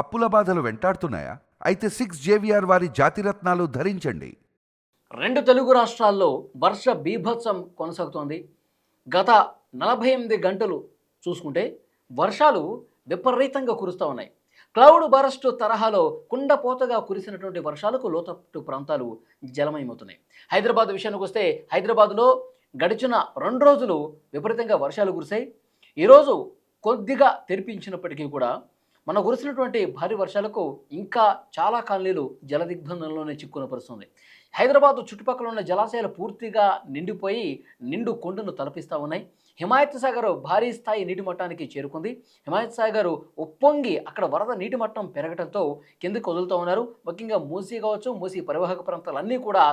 అప్పుల బాధలు వెంటాడుతున్నాయా? అయితే సిక్స్ జేవిఆర్ వారి జాతిరత్నాలు ధరించండి. రెండు తెలుగు రాష్ట్రాల్లో వర్ష బీభత్సం కొనసాగుతోంది. గత నలభై ఎనిమిది గంటలు చూసుకుంటే వర్షాలు విపరీతంగా కురుస్తూ ఉన్నాయి. క్లౌడ్ బరస్ట్ తరహాలో కుండపోతగా కురిసినటువంటి వర్షాలకు లోతట్టు ప్రాంతాలు జలమయమవుతున్నాయి. హైదరాబాద్ విషయానికి వస్తే హైదరాబాద్లో గడిచిన రెండు రోజులు విపరీతంగా వర్షాలు కురిశాయి. ఈరోజు కొద్దిగా తెరిపించినప్పటికీ కూడా మన కురిసినటువంటి భారీ వర్షాలకు ఇంకా చాలా కాలనీలు జలదిగ్బంధంలోనే చిక్కున పరుస్తుంది హైదరాబాద్ చుట్టుపక్కల ఉన్న జలాశయాలు పూర్తిగా నిండిపోయి నిండు కొండను తలపిస్తూ ఉన్నాయి. హిమాయత్ సాగర్ భారీ స్థాయి నీటి మట్టానికి చేరుకుంది. హిమాయత్ సాగర్ ఉప్పొంగి అక్కడ వరద నీటి మట్టం పెరగడంతో కిందకు వదులుతూ ఉన్నారు. ముఖ్యంగా మూసీ కావచ్చు మూసీ పరివాహక ప్రాంతాలన్నీ కూడా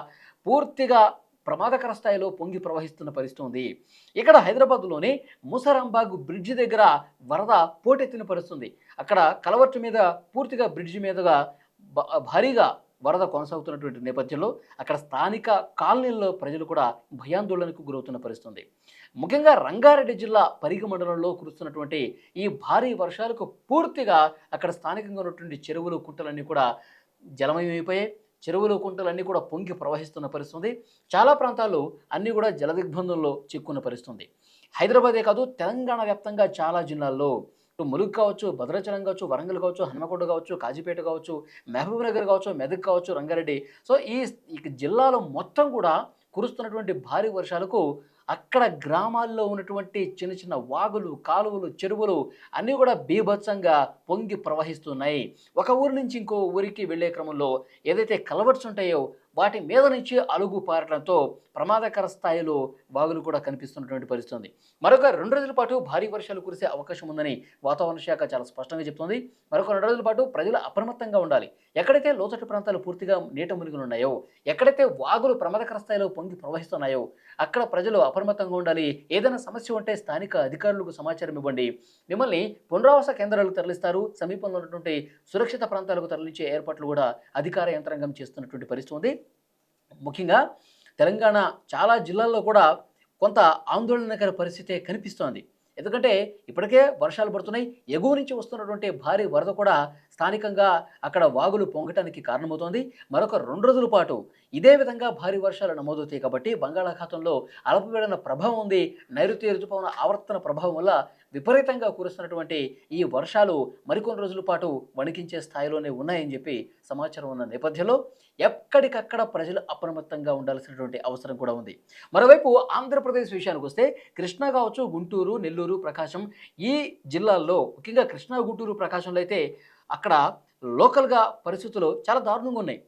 పూర్తిగా ప్రమాదకర స్థాయిలో పొంగి ప్రవహిస్తున్న పరిస్థితి ఉంది. ఇక్కడ హైదరాబాద్లోని ముసరాంబాగ్ బ్రిడ్జి దగ్గర వరద పోటెత్తిన పరిస్థితుంది. అక్కడ కలవట్టు మీద పూర్తిగా బ్రిడ్జి మీదుగా భ- భారీగా వరద కొనసాగుతున్నటువంటి నేపథ్యంలో అక్కడ స్థానిక కాలనీల్లో ప్రజలు కూడా భయాందోళనకు గురవుతున్న పరిస్థితుంది ముఖ్యంగా రంగారెడ్డి జిల్లా పరిగి మండలంలో కురుస్తున్నటువంటి ఈ భారీ వర్షాలకు పూర్తిగా అక్కడ స్థానికంగా ఉన్నటువంటి చెరువులు కుంటలన్నీ కూడా జలమయమైపోయాయి. చెరువులు కుంటలన్నీ కూడా పొంగి ప్రవహిస్తున్న పరిస్థితుంది. చాలా ప్రాంతాలు అన్నీ కూడా జలదిగ్బంధంలో చిక్కున్న పరిస్థితుంది. హైదరాబాదే కాదు తెలంగాణ వ్యాప్తంగా చాలా జిల్లాల్లో ఇటు ములుగు కావచ్చు భద్రాచలం కావచ్చు వరంగల్ కావచ్చు హనుమకొండ కావచ్చు కాజీపేట కావచ్చు మహబూబ్నగర్ కావచ్చు మెదక్ కావచ్చు రంగారెడ్డి. సో ఈ జిల్లాలో మొత్తం కూడా కురుస్తున్నటువంటి భారీ వర్షాలకు అక్కడ గ్రామాల్లో ఉన్నటువంటి చిన్న చిన్న వాగులు కాలువలు చెరువులు అన్నీ కూడా బీభత్సంగా పొంగి ప్రవహిస్తున్నాయి. ఒక ఊరి నుంచి ఇంకో ఊరికి వెళ్ళే క్రమంలో ఏదైతే కలవర్స్ ఉంటాయో వాటి మీద నుంచి అలుగు పారడంతో ప్రమాదకర స్థాయిలో వాగులు కూడా కనిపిస్తున్నటువంటి పరిస్థితి ఉంది. మరొక రెండు రోజుల పాటు భారీ వర్షాలు కురిసే అవకాశం ఉందని వాతావరణ శాఖ చాలా స్పష్టంగా చెప్తోంది. మరొక రెండు రోజుల పాటు ప్రజలు అప్రమత్తంగా ఉండాలి. ఎక్కడైతే లోతట్టు ప్రాంతాలు పూర్తిగా నీట మునిగినున్నాయో ఎక్కడైతే వాగులు ప్రమాదకర స్థాయిలో పొంగి ప్రవహిస్తున్నాయో అక్కడ ప్రజలు అప్రమత్తంగా ఉండాలి. ఏదైనా సమస్య ఉంటే స్థానిక అధికారులకు సమాచారం ఇవ్వండి. మిమ్మల్ని పునరావాస కేంద్రాలకు తరలిస్తారు. సమీపంలో ఉన్నటువంటి సురక్షిత ప్రాంతాలకు తరలించే ఏర్పాట్లు కూడా అధికార యంత్రాంగం చేస్తున్నటువంటి పరిస్థితి ఉంది. ముఖ్యంగా తెలంగాణ చాలా జిల్లాల్లో కూడా కొంత ఆందోళనకర పరిస్థితే కనిపిస్తోంది. ఎందుకంటే ఇప్పటికే వర్షాలు పడుతున్నాయి. ఎగువ నుంచి వస్తున్నటువంటి భారీ వరద కూడా స్థానికంగా అక్కడ వాగులు పొంగటానికి కారణమవుతోంది. మరొక రెండు రోజుల పాటు ఇదే విధంగా భారీ వర్షాలు నమోదవుతాయి కాబట్టి బంగాళాఖాతంలో అల్పపీడన ప్రభావం ఉంది. నైరుతి రుతుపవన ఆవర్తన ప్రభావం వల్ల విపరీతంగా కురుస్తున్నటువంటి ఈ వర్షాలు మరికొన్ని రోజుల పాటు వణికించే స్థాయిలోనే ఉన్నాయని చెప్పి సమాచారం ఉన్న నేపథ్యంలో ఎక్కడికక్కడ ప్రజలు అప్రమత్తంగా ఉండాల్సినటువంటి అవసరం కూడా ఉంది. మరోవైపు ఆంధ్రప్రదేశ్ విషయానికి వస్తే కృష్ణా కావచ్చు గుంటూరు నెల్లూరు ప్రకాశం ఈ జిల్లాల్లో ముఖ్యంగా కృష్ణా గుంటూరు ప్రకాశంలో అయితే అక్కడ లోకల్గా పరిస్థితులు చాలా దారుణంగా ఉన్నాయి.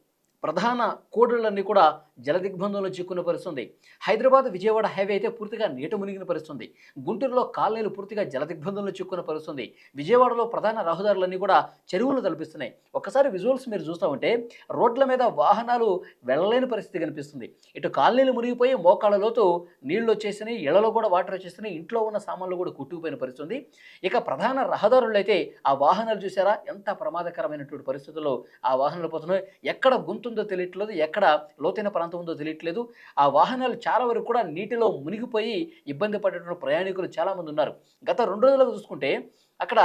ప్రధాన కోడళ్ళన్నీ కూడా జలదిగ్బంధంలో చిక్కున్న పరిస్థితుంది. హైదరాబాద్ విజయవాడ హైవే అయితే పూర్తిగా నీట మునిగిన పరిస్థితుంది. గుంటూరులో కాలనీలు పూర్తిగా జలదిగ్బంధంలో చిక్కున్న పరిస్థితుంది. విజయవాడలో ప్రధాన రహదారులన్నీ కూడా చెరువులు తలపిస్తున్నాయి. ఒకసారి విజువల్స్ మీరు చూస్తూ ఉంటే రోడ్ల మీద వాహనాలు వెళ్ళలేని పరిస్థితి కనిపిస్తుంది. ఇటు కాలనీలు మునిగిపోయి మోకాళ్ళలోతు నీళ్ళు వచ్చేసినాయి ఇళ్ళలో కూడా వాటర్ వచ్చేసినాయి ఇంట్లో ఉన్న సామాన్లు కూడా కుట్టుకుపోయిన పరిస్థితుంది. ఇక ప్రధాన రహదారులు అయితే ఆ వాహనాలు చూసారా? ఎంత ప్రమాదకరమైనటువంటి పరిస్థితుల్లో ఆ వాహనాలు పోతున్నాయి. ఎక్కడ ఎత్తుందో తెలియట్లేదు ఎక్కడ లోతైన ప్రాంతం ఉందో తెలియట్లేదు. ఆ వాహనాలు చాలా వరకు కూడా నీటిలో మునిగిపోయి ఇబ్బంది పడేటువంటి ప్రయాణికులు చాలామంది ఉన్నారు. గత రెండు రోజులుగా చూసుకుంటే అక్కడ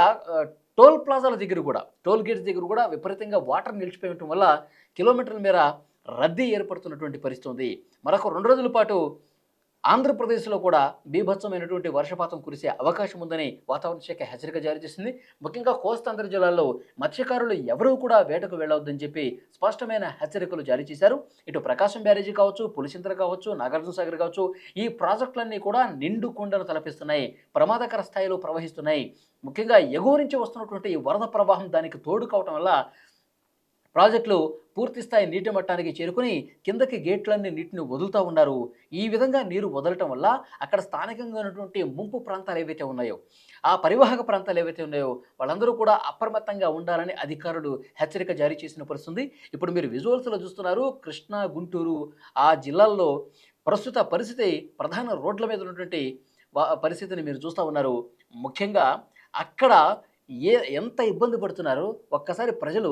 టోల్ ప్లాజాల దగ్గర కూడా టోల్ గేట్స్ దగ్గర కూడా విపరీతంగా వాటర్ నిలిచిపోయి ఉండటం వల్ల కిలోమీటర్ల మేర రద్దీ ఏర్పడుతున్నటువంటి పరిస్థితి ఉంది. మరొక రెండు రోజుల పాటు ఆంధ్రప్రదేశ్లో కూడా బీభత్సమైనటువంటి వర్షపాతం కురిసే అవకాశం ఉందని వాతావరణ శాఖ హెచ్చరిక జారీ చేసింది. ముఖ్యంగా కోస్తాంధ్ర జిల్లాల్లో మత్స్యకారులు ఎవరూ కూడా వేటకు వెళ్ళవద్దని చెప్పి స్పష్టమైన హెచ్చరికలు జారీ చేశారు. ఇటు ప్రకాశం బ్యారేజీ కావచ్చు పులిచింతల కావచ్చు నాగార్జున సాగర్ కావచ్చు ఈ ప్రాజెక్టులన్నీ కూడా నిండు కొండలు తలపిస్తున్నాయి ప్రమాదకర స్థాయిలో ప్రవహిస్తున్నాయి. ముఖ్యంగా ఎగువ నుంచి వస్తున్నటువంటి ఈ వరద ప్రవాహం దానికి తోడు కావటం వల్ల ప్రాజెక్టులు పూర్తి స్థాయి నీటి మట్టానికి చేరుకుని కిందకి గేట్లన్నీ నీటిని వదులుతూ ఉన్నారు. ఈ విధంగా నీరు వదలటం వల్ల అక్కడ స్థానికంగా ఉన్నటువంటి ముంపు ప్రాంతాలు ఏవైతే ఉన్నాయో ఆ పరివాహక ప్రాంతాలు ఏవైతే ఉన్నాయో వాళ్ళందరూ కూడా అప్రమత్తంగా ఉండాలని అధికారులు హెచ్చరిక జారీ చేసిన పరిస్థితుంది. ఇప్పుడు మీరు విజువల్స్లో చూస్తున్నారు కృష్ణా గుంటూరు ఆ జిల్లాల్లో ప్రస్తుత పరిస్థితి ప్రధాన రోడ్ల మీద ఉన్నటువంటి పరిస్థితిని మీరు చూస్తూ ఉన్నారు. ముఖ్యంగా అక్కడ ఏ ఎంత ఇబ్బంది పడుతున్నారు? ఒక్కసారి ప్రజలు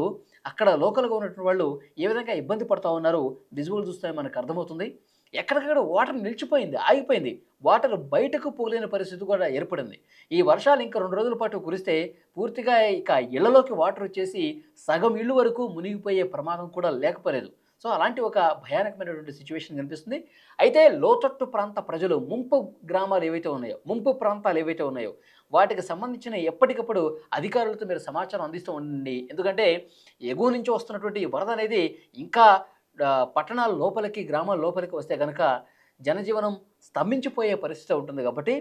అక్కడ లోకల్గా ఉన్నటువంటి వాళ్ళు ఏ విధంగా ఇబ్బంది పడుతూ ఉన్నారు? విజువల్ చూస్తే మనకు అర్థమవుతుంది. ఎక్కడికక్కడ వాటర్ నిలిచిపోయింది ఆగిపోయింది. వాటర్ బయటకు పోలేని పరిస్థితి కూడా ఏర్పడింది. ఈ వర్షాలు ఇంకా రెండు రోజుల పాటు కురిస్తే పూర్తిగా ఇక ఇళ్ళలోకి వాటర్ వచ్చేసి సగం ఇళ్ళు వరకు మునిగిపోయే ప్రమాదం కూడా లేకపోలేదు. సో అలాంటి ఒక భయానకమైనటువంటి సిచ్యువేషన్ కనిపిస్తుంది. అయితే లోతట్టు ప్రాంత ప్రజలు ముంపు గ్రామాలు ఏవైతే ఉన్నాయో ముంపు ప్రాంతాలు ఏవైతే ఉన్నాయో వాటికి సంబంధించిన ఎప్పటికప్పుడు అధికారులతో మీరు సమాచారం అందిస్తూ ఉండండి. ఎందుకంటే ఎగువ నుంచి వస్తున్నటువంటి వరద అనేది ఇంకా పట్టణాల లోపలికి గ్రామాల లోపలికి వస్తే కనుక జనజీవనం స్తంభించిపోయే పరిస్థితి ఉంటుంది కాబట్టి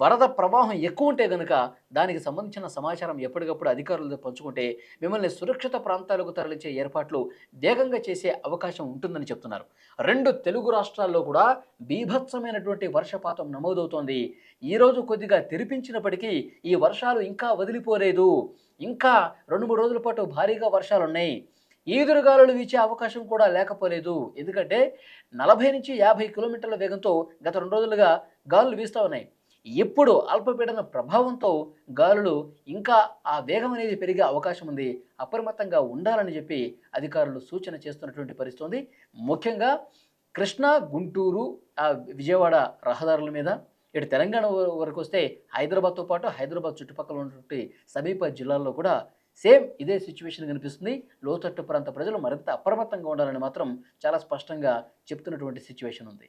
వరద ప్రవాహం ఎక్కువ ఉంటే కనుక దానికి సంబంధించిన సమాచారం ఎప్పటికప్పుడు అధికారులతో పంచుకుంటే మిమ్మల్ని సురక్షిత ప్రాంతాలకు తరలించే ఏర్పాట్లు వేగంగా చేసే అవకాశం ఉంటుందని చెప్తున్నారు. రెండు తెలుగు రాష్ట్రాల్లో కూడా బీభత్సమైనటువంటి వర్షపాతం నమోదవుతోంది. ఈరోజు కొద్దిగా తెరిపించినప్పటికీ ఈ వర్షాలు ఇంకా వదిలిపోలేదు. ఇంకా రెండు మూడు రోజుల పాటు భారీగా వర్షాలు ఉన్నాయి ఈదురుగాలులు వీచే అవకాశం కూడా లేకపోలేదు. ఎందుకంటే నలభై నుంచి యాభై కిలోమీటర్ల వేగంతో గత రెండు రోజులుగా గాలులు వీస్తూ ఉన్నాయి. ఇప్పుడు అల్పపీడన ప్రభావంతో గాలులు ఇంకా ఆ వేగం అనేది పెరిగే అవకాశం ఉంది. అప్రమత్తంగా ఉండాలని చెప్పి అధికారులు సూచన చేస్తున్నటువంటి పరిస్థితి ముఖ్యంగా కృష్ణా గుంటూరు ఆ విజయవాడ రహదారుల మీద ఇటు తెలంగాణ వరకు వస్తే హైదరాబాద్తో పాటు హైదరాబాద్ చుట్టుపక్కల ఉన్నటువంటి సమీప జిల్లాల్లో కూడా సేమ్ ఇదే సిచ్యువేషన్ కనిపిస్తుంది. లోతట్టు ప్రాంత ప్రజలు మరింత అప్రమత్తంగా ఉండాలని మాత్రం చాలా స్పష్టంగా చెప్తున్నటువంటి సిచ్యువేషన్ ఉంది.